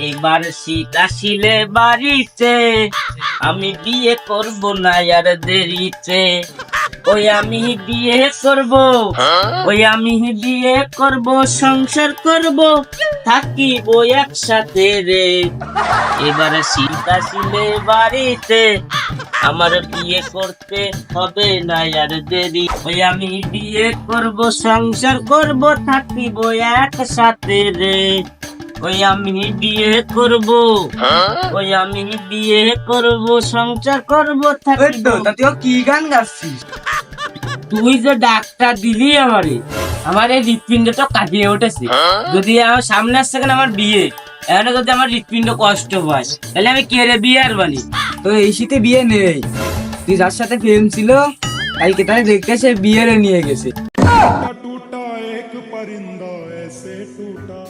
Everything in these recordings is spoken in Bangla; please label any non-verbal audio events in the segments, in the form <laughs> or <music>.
এবার শীত আসিলে বাড়িতে, আমি বিয়ে করব না আর দেরিতে। ওই আমি বিয়ে করব, ওই আমি বিয়ে করব, সংসার করব থাকিব একসাথে রে। এবার শীত আসিলে বাড়িতে, আমার বিয়ে করতে হবে না আর দেরি। ওই আমি বিয়ে করব, সংসার করব থাকিব একসাথে রে। ওই আমি বিয়ে করব। ওই আমি বিয়ে করব সংসার করব তো তা তুই কি গান গাচ্ছিস? তুই যে ডাকটা দিলি আমারে আমার এই হৃৎপিণ্ডটা কাটিয়ে উঠেছে। যদি আমার সামনে আসছে আমার বিয়ে? এখানে যদি আমার হৃৎপিণ্ড কষ্ট হয় তাহলে আমি কে রে বিয়ে আর বানি? তো এই শীতে বিয়ে নেই। তুই যার সাথে প্রেম ছিল কালকে তাই দেখতে সে বিয়ে নিয়ে গেছে।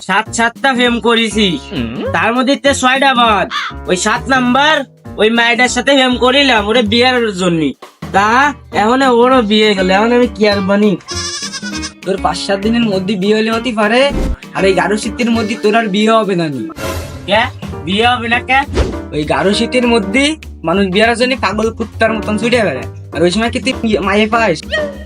সাত সাতটা ফেম করেছি তার মধ্যে তে ছয়টা বাদ ওই সাত নাম্বার ওই মায়েটার সাথে ফেম করিলাম ওরে বিয়ের জন্য। তা এখন ওরও বিয়ে গেল এখন আমি কি আর বানি? তোর পাঁচ সাত দিনের মধ্যে বিয়ে হলে হতে পারে আর এই গারো শীতের মধ্যে তোর আর বিয়ে হবে না নি। কে? বিয়ে হবে না কে? ওই গারো শীতের মধ্যে মানুষ বিয়ের জন্য পাগল কুত্তার মতন ছুটে বেড়ায়। আর ওই সময় কি তুই মায়ে পাস?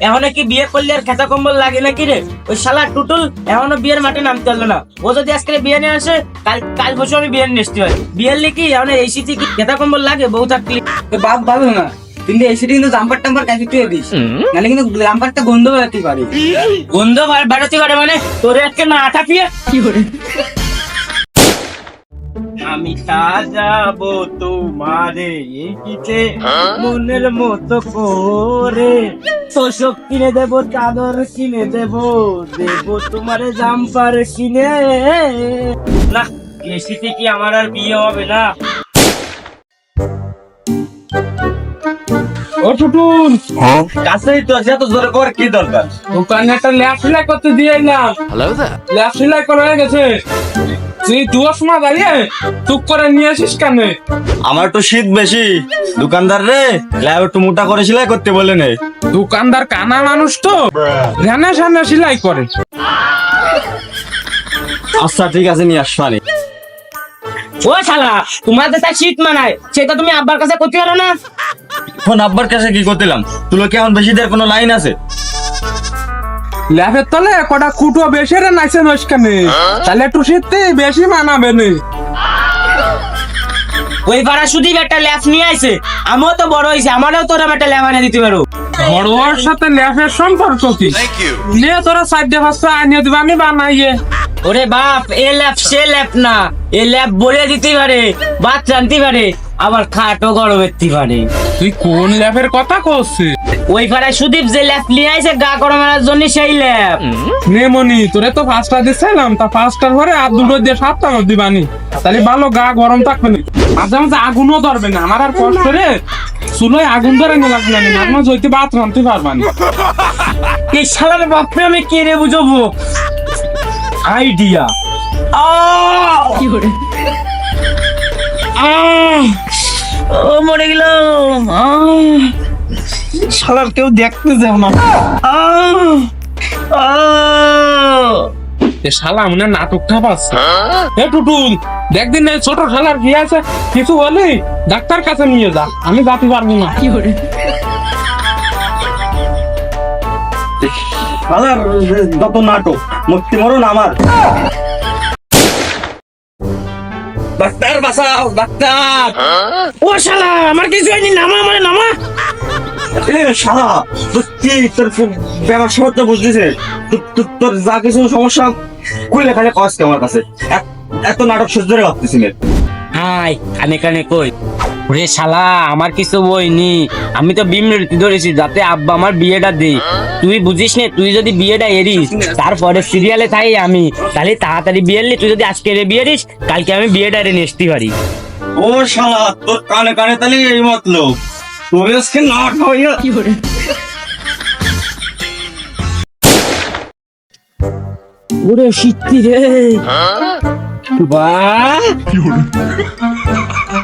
এখন কি বিয়ে করলে আর খেতা কম্বল লাগে নাকি রে? ওই শালা টুটুল এখনও বিয়ের মাঠে নামতে পারল না। ও যদি আজকে বিয়ে নিয়ে আসে কাল কাল বছর আমি বিয়ে নিয়ে আসতে পারি। বিয়ের লিখি এখন এই শীতে কি খেতা কম্বল লাগে? বউ থাকলে। বাপ ভালো না। কিন্তু এই শীতে কিন্তু জাম্পার টাম্পার কাছে তুই দিস নাহলে কিন্তু জাম্পারটা গন্ধ বেরোতে পারে। গন্ধ বেরোতে পারে মানে? তোর আজকে না থাকিয়ে আমি সাজাবো তোমারে এঁকিতে মনের মতো করে। তোষক কিনে দেবো চাদর কিনে দেবো দেবো তোমারে জাম্পার কিনে। না এসিতে কি আমার আর বিয়ে হবে না? ও টুটুন কাছেই তো আছে এত জোরে কর কি দরকার? দোকানে একটা ল্যাপ সেলাই করতে দিয়ে না। ল্যাপ সেলাই করা হয়ে গেছে। তুই দুয়ার সময় দাঁড়িয়ে চুপ করে নিয়ে আসিস কেন? আমার তো শীত বেশি। দোকানদার রে ল্যাব একটু মোটা করে সেলাই করতে বলে নেই দোকানদার কানা মানুষ তো ধ্যানে সামনে সেলাই করে। আচ্ছা ঠিক আছে নিয়ে আসবানি ও শালা তোমাদের তাই শীত মানায় সেটা তুমি আব্বার কাছে করতে পারো না? ফোন আব্বার কাছে কি করতেলাম তুলো কি এমন বেশি দের কোনো লাইন আছে? ল্যাপের তলে কটা কুটো বেশি রে নাইছে নসকানে তাহলে একটু শীতে বেশি মানাবে নে। ওই পাড়া শুধু একটা ল্যাপ নিয়ে আইছে। আমিও তো বড় হয়েছে আমারও তোরা একটা ল্যাপ আনিয়ে দিতে পারো বড়োয়ার সাথে ল্যাপের সম্পর্ক কি? নিয়ে তোরা সাইডে ফাঁসটা আনিয়ে দিবা আমি বানাইয়ে। ওরে বাপ এ ল্যাপ সে ল্যাপ না। এ ল্যাপ বলে দিতে পারে ভাত রানতে পারে। আবার খাটও গরম করতে পারে তুই কোন ল্যাপের কথা করছিস ওই পাড়ায় সুদীপ যে ল্যাপ নিয়ে আইছে গা গরম করার জন্য সেই ল্যাপ। নেমনি তোরে তো পাঁচটা দিছিলাম তা পাঁচটার পরে আর দুটো দিয়ে সাতটা দিবানি। তাহলে ভালো গা গরম থাকবে না মাঝে মাঝে আগুনও ধরবে না আমার আর কষ্ট রে। চুলোয় আগুন ধরে নিয়ে লাগবে না মাঝে মাঝে হইতে ভাত রানতে পারবানি এই শালার বাপরে আমি কে রে বুঝব? আইডিয়া। ও মরে গেলাম! শালার কেউ দেখতে যাও না! এ শালা মনে এ টুটুল দেখ দিন ছোট শালার কি আছে? কিছু হলে ডাক্তার কাছে নিয়ে যা আমি যাতে পারব না। কি শালার যত নাটক মুক্তি মরণ আমার। ডাক্তার বাঁচাও ডাক্তার ও শালা আমার কিছু হয়নি নামা আমার নামা। এ শালা তোর কি তোর ব্যাপার সমস্ত বুঝতেছে? তোর- যা কিছু সমস্যা কইলে খালি কষ্ট আমার কাছে। এত- এত নাটক সহ্য করে ভাবতেছি হাই কানে কানে কই? ওরে শালা আমার কিছু বইনি আমি তো বিমৃতি ধরেছি যাতে আব্বা আমার বিয়েটা দেই তুই বুঝিস নে তুই যদি বিয়েটা এরিস তারপরে সিরিয়ালে থাই আমি তাহলে তাড়াতাড়ি বিয়ে নিলি তুই যদি আজকে এরে বিয়ে দিস কালকে আমি বিয়েটা নিয়ে আসতে পারি ও শালা তোর কানে কানে তাহলে এই মতলব। তোর আজকে নাট হইয়া ওরে শীতি রে। বাহ!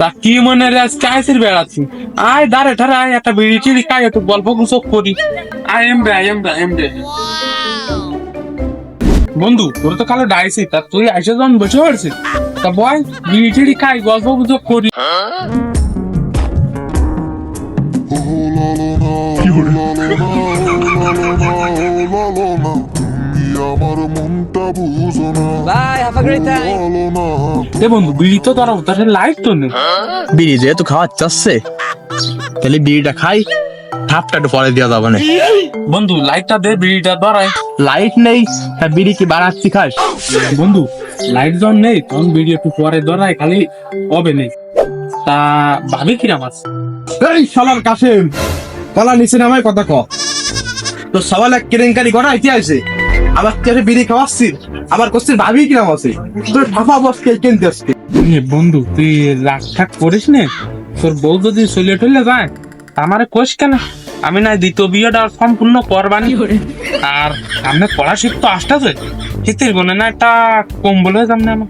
তা কি মনে রে আজকে আইসির বেড়াচ্ছি আয় দাঁড়ে ঠারে আয় একটা বিড়ি টিড়ি খাই একটু গল্প গুসব করি আই এম রে আই এম রে আই এম রে বন্ধু তোর তো কালো ডাইছি তা তুই আইসে যখন বসে পড়ছিস তা বল বিড়ি চিড়ি খাই গল্প গুজব করি আমার মনটা বুঝো না। Bye have a great time এ বন্ধু বিড়ি তো ধরো তার লাইট তো নেই বিড়ি যেহেতু খাওয়া চাচ্ছে তাহলে বিড়িটা খাই ঠাপটা একটু পরে দেওয়া যাবে না। বন্ধু লাইটটা দে বিড়িটা ধরায় লাইট নেই তা বিড়ি কি বাড়াচ্ছি খাস? বন্ধু লাইট যখন নেই তখন বিড়ি একটু পরে ধরায় খালি হবে নেই তা ভাবি কিরাম আছে? এই শালার কাশেম কলা নিচে নামায় কথা ক। তো সবাই এক কেলেঙ্কারি করা ইতিহাসে আবার তুই বিড়ি খাওয়াচ্ছিস আবার করছিস ভাবি কিরাম আছে? তোর ঠাপা বস কে কিনতে আসছে? বন্ধু তুই রাগ ঠাক করিস নে। তোর বউ যদি চলে টলে যায় আমারে কোষ কেন? আমি না দ্বিতীয় বিয়েটা সম্পূর্ণ করবানি। আর সামনে পড়াশিক তো আসতেছে। শীতের গুনে না একটা কম্বল হয়ে যাম না আমার।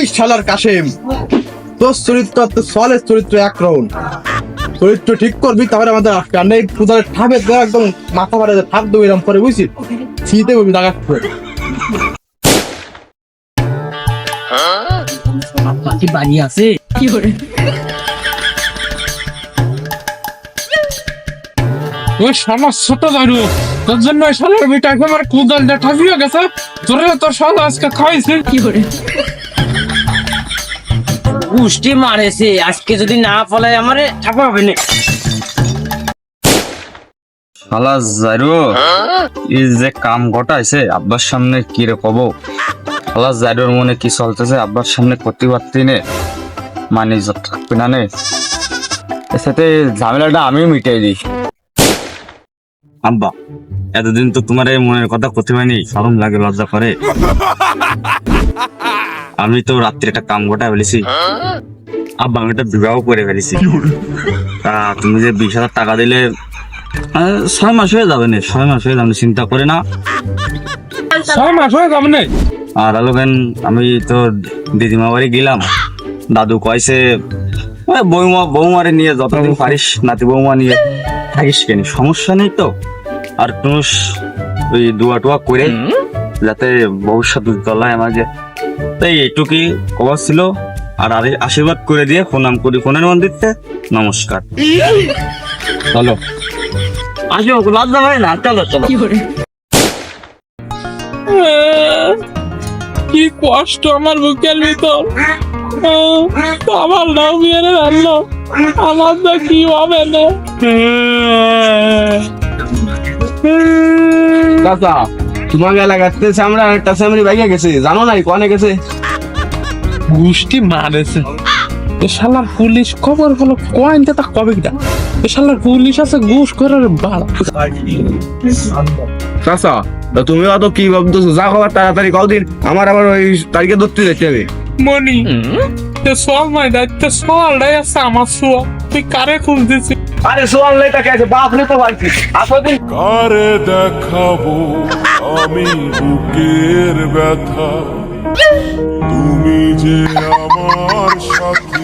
এই শালার কাশেম তোর চরিত্র তোর সলের চরিত্র এক রাউন্ড চরিত্র ঠিক করবি তাহলে আমাদের আজকে আর নেই। পূজার ঠাপে একদম মাথা ঠাপ দেবো এরকম করে শীতে বলবি টাকা কি বাড়ি আছে ওই তোর জন্য ওই শালার বেটা গেছে। তোরে তোর শালা আজকে খাইছে। উষ্টি মারেছে। আজকে যদি না ফলে আমারে ঠাপা হবে না। শালা জারু এই যে কাম ঘটাইছে আব্বার সামনে কি রে কব? শালা মনে কি চলতেছে আব্বার সামনে করতে পারতি নে। মানে ইজ্জত থাকবে না নে। এর সাথে ঝামেলাটা আমি মিটাই দিই। আব্বা এতদিন তো তোমার এই মনের কথা করতে পারিনি শরম লাগে লজ্জা করে। <laughs> আমি তো রাত্রে একটা কাম ঘটা ফেলেছি। আব্বা আমি একটা বিবাহ করে ফেলেছি। তা তুমি যে বিশ হাজার টাকা দিলে ছয় মাস হয়ে যাবে না ছয় মাস হয়ে যাবে চিন্তা করে না। ছয় মাস হয়ে যাবে না? আর আলোকেন আমি তো দিদিমা বাড়ি গেলাম। দাদু কয়েছে বৌমা বৌমারে নিয়ে যতদিন পারিস নাতি বৌমা নিয়ে থাকিস কেন? সমস্যা নেই তো? আর টুস ওই দুয়া টুয়া করে যাতে ভবিষ্যৎ উজ্জ্বলায় আমাকে তাই এইটুকুই খবর ছিল। আর আরে- আশীর্বাদ করে দিয়ে প্রণাম করি ফোনের মন্দিরতে। নমস্কার। চলো। আসো লজ্জা ভাই না চলো চলো। কি কষ্ট আমার বুকের ভিতর। আমার নাম বিয়ে রাখল আমার তো কি হবে না? তোমাকে এলাকাতে চামড়া একটা চামড়ি বাইকে গেছে জানো নাই কনে গেছে? গুষ্টি মারেছে। এ শালার পুলিশ খবর হলো কয়েনটা তা কবে কিটা? এ শালার পুলিশ আছে ঘুষ করার বাড়া। চাচা তা তুমি অত কি ভাবতেছো? যা খবর তাড়াতাড়ি কল দিন। আমার আবার ওই তারিখে ধরতে যেতে হবে মনি তে সল মাই দায়িত্ব সল রে আছে আমার সুয়া তুই কারে খুঁজ দিছিস আরে সোয়াল নাই তাকে আছে বাপ নে তো পারছি আসো দিন। কারে দেখাবো? আমি বুকের ব্যথা। তুমি যে আমার সাথী